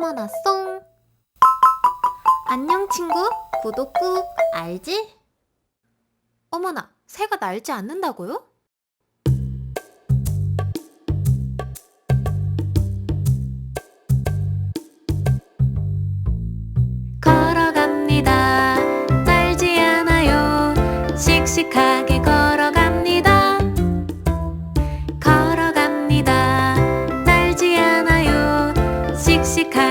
바나나 송 안녕 친구. 구독 꾹. 알지? 어머나 새가 날지 않는다고요? 씩씩하게 걸어갑니다. 걸어갑니다. 날지 않아요. 씩씩하게